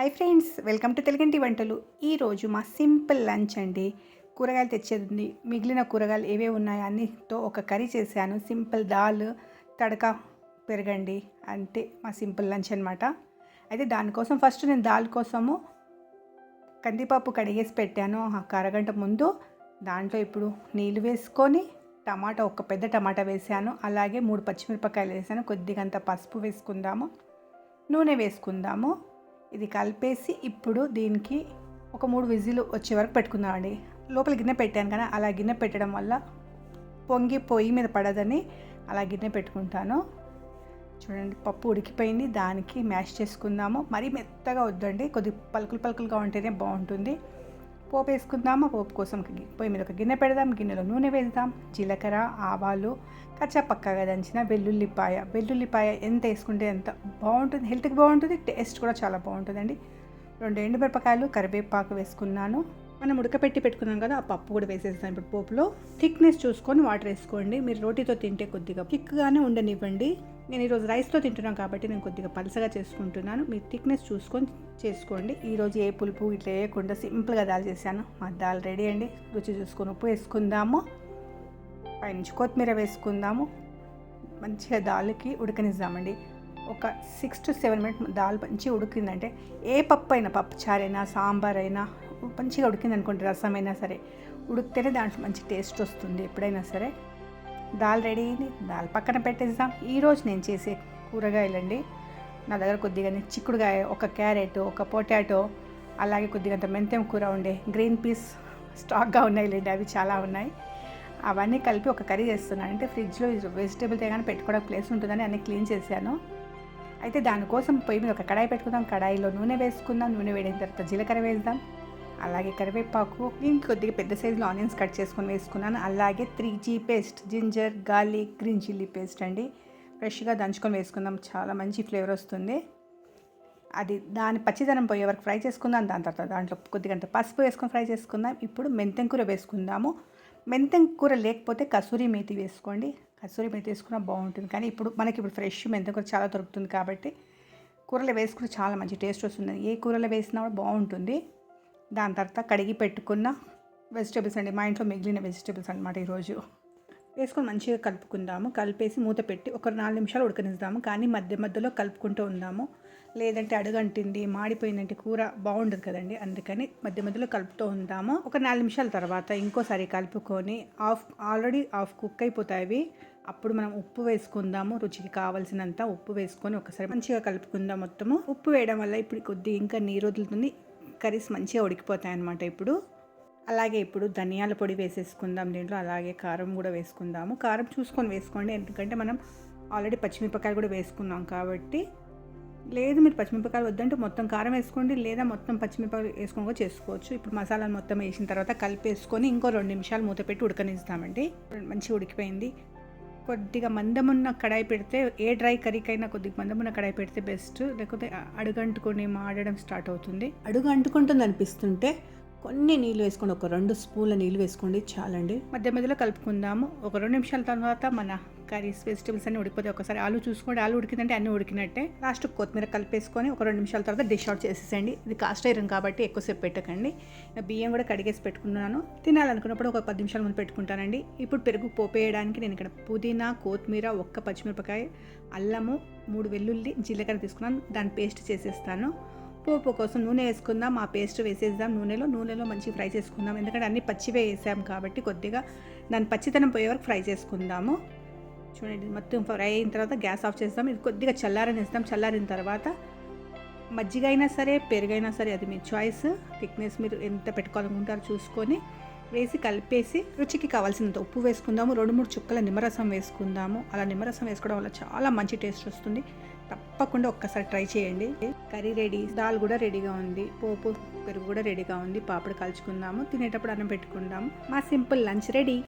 Hi friends welcome to తెలుగంటి వంటలు. ఈరోజు మా సింపుల్ లంచ్ అండి. కూరగాయలు తెచ్చేది మిగిలిన కూరగాయలు ఏవే ఉన్నాయో అన్నితో ఒక కర్రీ చేశాను. సింపుల్ దాల్ తడక పెరగండి అంటే మా సింపుల్ లంచ్ అనమాట అయితే దానికోసం ఫస్ట్ నేను దాల్ కోసము కందిపప్పు కడిగేసి పెట్టాను. ఒక అరగంట ముందు దాంట్లో ఇప్పుడు నీళ్ళు వేసుకొని టమాటా ఒక పెద్ద టమాటా వేసాను. అలాగే మూడు పచ్చిమిరపకాయలు వేసాను. కొద్దిగంత పసుపు వేసుకుందాము నూనె వేసుకుందాము. ఇది కలిపేసి ఇప్పుడు దీనికి ఒక మూడు విజిల్ వచ్చే వరకు పెట్టుకుందామండి. లోపల గిన్నె పెట్టాను కానీ అలా గిన్నె పెట్టడం వల్ల పొంగి పొయ్యి మీద పడదని అలా గిన్నె పెట్టుకుంటాను. చూడండి పప్పు ఉడికిపోయింది. దానికి మ్యాష్ చేసుకుందాము. మరీ మెత్తగా వద్దండి. కొద్ది పలుకులు పలుకులుగా ఉంటేనే బాగుంటుంది. పోపు వేసుకుందామా పోపు కోసం గి- పొయ్యి మీద ఒక గిన్నె పెడదాం గిన్నెలో నూనె వేద్దాం జీలకర్ర ఆవాలు కచ్చపక్కగా దంచిన వెల్లుల్లిపాయ. వెల్లుల్లిపాయ ఎంత వేసుకుంటే ఎంత బాగుంటుంది హెల్త్కి బాగుంటుంది టేస్ట్ కూడా చాలా బాగుంటుందండి. రెండు ఎండుమిరపకాయలు కరివేపాకు వేసుకున్నాను. మనం ఉడకపెట్టి పెట్టుకున్నాం కదా ఆ పప్పు కూడా వేసేస్తాను ఇప్పుడు పోపులో థిక్నెస్ చూసుకొని వాటర్ వేసుకోండి. మీరు రోటీతో తింటే కొద్దిగా థిక్గానే ఉండనివ్వండి. నేను ఈరోజు రైస్తో తింటున్నాను కాబట్టి నేను కొద్దిగా పలసగా చేసుకుంటున్నాను. మీరు థిక్నెస్ చూసుకొని చేసుకోండి. ఈరోజు ఏ పులుపు ఇట్లా వేయకుండా సింపుల్గా దాల్ చేశాను. మా దాల్ రెడీ అండి. రుచి చూసుకొని ఉప్పు వేసుకుందాము. పైనుంచి కొత్తిమీర వేసుకుందాము. మంచిగా దాల్కి ఉడకనిద్దామండి. ఒక సిక్స్ టు సెవెన్ మినిట్ దాల్ మంచి ఉడికిందంటే ఏ పప్పు అయినా పప్పు చారైనా సాంబార్ అయినా మంచిగా ఉడికింది అనుకోండి రసం అయినా సరే. ఉడికితేనే దాంట్లో మంచి టేస్ట్ వస్తుంది ఎప్పుడైనా సరే. దాల్ రెడీ అయింది. దాల్ పక్కన పెట్టేద్దాం ఈరోజు నేను చేసే కూరగాయలండి. నా దగ్గర కొద్దిగానే చిక్కుడుగాయ ఒక క్యారెట్ ఒక పొటాటో అలాగే కొద్దిగంత మెంతెం కూర ఉండే గ్రీన్ పీస్ స్టాక్గా ఉన్నాయి లేండి అవి చాలా ఉన్నాయి. అవన్నీ కలిపి ఒక కర్రీ చేస్తున్నాను. అంటే ఫ్రిడ్జ్లో వెజిటేబుల్ తేగానే పెట్టుకోవడానికి ప్లేస్ ఉంటుందని అన్నీ క్లీన్ చేశాను. అయితే దానికోసం పొయ్యి మీద ఒక కడాయి పెట్టుకుందాం. కడాయిలో నూనె వేసుకుందాం. నూనె వేడిన తర్వాత జీలకర్ర వేద్దాం. అలాగే కరివేపాకు దీనికి కొద్దిగా పెద్ద సైజులో ఆనియన్స్ కట్ చేసుకొని వేసుకున్నాను. అలాగే three G paste ginger garlic green chilli paste అండి. ఫ్రెష్గా దంచుకొని వేసుకుందాం. చాలా మంచి ఫ్లేవర్ వస్తుంది. అది దాని పచ్చిదనం పోయే వరకు ఫ్రై చేసుకుందాం. దాని తర్వాత దాంట్లో కొద్దిగా పసుపు వేసుకొని ఫ్రై చేసుకుందాం. ఇప్పుడు మెంతెం కూర వేసుకుందాము. మెంతెం కూర లేకపోతే కసూరి మేతి వేసుకోండి. కసూరి మేతి వేసుకున్నా బాగుంటుంది. కానీ ఇప్పుడు మనకి ఇప్పుడు ఫ్రెష్ మెంతెం కూర చాలా దొరుకుతుంది కాబట్టి కూరలో వేసుకుంటే చాలా మంచి టేస్ట్ వస్తుంది. ఏ కూరలో వేసినా కూడా బాగుంటుంది. దాని తర్వాత కడిగి పెట్టుకున్న వెజిటేబుల్స్ అండి. మా ఇంట్లో మిగిలిన వెజిటేబుల్స్ అనమాట ఈరోజు. వేసుకొని మంచిగా కలుపుకుందాము. కలిపేసి మూత పెట్టి ఒక నాలుగు నిమిషాలు ఉడకనిస్తాము. కానీ మధ్య మధ్యలో కలుపుకుంటూ ఉందాము. లేదంటే అడుగంటింది మాడిపోయిందంటే కూర బాగుండదు కదండి. అందుకని మధ్య మధ్యలో కలుపుతూ ఉందాము. ఒక నాలుగు నిమిషాల తర్వాత ఇంకోసారి కలుపుకొని ఆఫ్ ఆల్రెడీ ఆఫ్ కుక్ అయిపోతాయి అప్పుడు మనం ఉప్పు వేసుకుందాము. రుచికి కావాల్సినంత ఉప్పు వేసుకొని ఒకసారి మంచిగా కలుపుకుందాం మొత్తము. ఉప్పు వేయడం వల్ల ఇప్పుడు కొద్దిగా ఇంకా నీరు వదులుతుంది. కర్రీస్ మంచిగా ఉడికిపోతాయి అన్నమాట ఇప్పుడు. అలాగే ఇప్పుడు ధనియాల పొడి వేసేసుకుందాం దీంట్లో అలాగే కారం కూడా వేసుకుందాము. కారం చూసుకొని వేసుకోండి ఎందుకంటే మనం ఆల్రెడీ పచ్చిమిరపకాయలు కూడా వేసుకున్నాం కాబట్టి. లేదు మీరు పచ్చిమిరపకాయలు వద్దంటే మొత్తం కారం వేసుకోండి లేదా మొత్తం పచ్చిమిరపకాయలు వేసుకొని కూడా చేసుకోవచ్చు. ఇప్పుడు మసాలాలు మొత్తం వేసిన తర్వాత కలిపేసుకొని ఇంకో రెండు నిమిషాలు మూత పెట్టి ఉడకనిస్తామండి. మంచిగా ఉడికిపోయింది. కొద్దిగా మందమున్న కడాయి పెడితే ఏ డ్రై కర్రీకైనా కొద్దిగా మందమున్న కడాయి పెడితే బెస్ట్ లేకపోతే అడుగంటుకొని మాడడం స్టార్ట్ అవుతుంది. అడుగు అంటుకుంటుంది అనిపిస్తుంటే కొన్ని నీళ్ళు వేసుకోండి. ఒక రెండు స్పూన్ల నీళ్ళు వేసుకోండి చాలండి. మధ్య మధ్యలో కలుపుకుందాము. ఒక రెండు నిమిషాల తర్వాత మన కర్రీస్ వెజిటేబుల్స్ అన్ని ఉడికిపోతే ఒకసారి ఆలు చూసుకోండి. ఆలు ఉడికిందంటే అన్ని ఉడికినట్టే. లాస్ట్ కొత్తిమీర కలిపేసుకొని ఒక రెండు నిమిషాల తర్వాత డిష్ అవుట్ చేసేసండి ఇది కాస్ట్ ఐరన్ కాబట్టి ఎక్కువసేపు పెట్టకండి. బియ్యం కూడా కడిగేసి పెట్టుకున్నాను. తినాలనుకున్నప్పుడు ఒక పది నిమిషాల ముందు పెట్టుకుంటానండి. ఇప్పుడు పెరుగు పోపేయడానికి నేను ఇక్కడ పుదీనా కొత్తిమీర ఒక్క పచ్చిమిరపకాయ అల్లము మూడు వెల్లుల్లి జీలకర్ర తీసుకున్నాను. దాని పేస్ట్ చేసేస్తాను. పోపు కోసం నూనె వేసుకుందాం. ఆ పేస్ట్ వేసేద్దాం నూనెలో. నూనెలో మంచిగా ఫ్రై చేసుకుందాం. ఎందుకంటే అన్ని పచ్చివే వేసాం కాబట్టి కొద్దిగా దాని పచ్చితనం పోయే వరకు ఫ్రై చేసుకుందాము. చూడండి మొత్తం ఫ్రై అయిన తర్వాత గ్యాస్ ఆఫ్ చేస్తాం. ఇది కొద్దిగా చల్లారనిస్తాం చల్లారిన తర్వాత మజ్జిగ అయినా సరే పెరుగైనా సరే అది మీ చాయిస్ థిక్నెస్ మీరు ఎంత పెట్టుకోవాలనుకుంటారో చూసుకొని వేసి కలిపేసి రుచికి కావాల్సినంత ఉప్పు వేసుకుందాము. రెండు మూడు చుక్కల నిమ్మరసం వేసుకుందాము. అలా నిమ్మరసం వేసుకోవడం వల్ల చాలా మంచి టేస్ట్ వస్తుంది. తప్పకుండా ఒక్కసారి ట్రై చేయండి. కర్రీ రెడీ దాల్ కూడా రెడీగా ఉంది. పోపు పెరుగు కూడా రెడీగా ఉంది. పాపడు కలుచుకుందాము. తినేటప్పుడు అన్నం పెట్టుకుందాము. మా సింపుల్ లంచ్ రెడీ.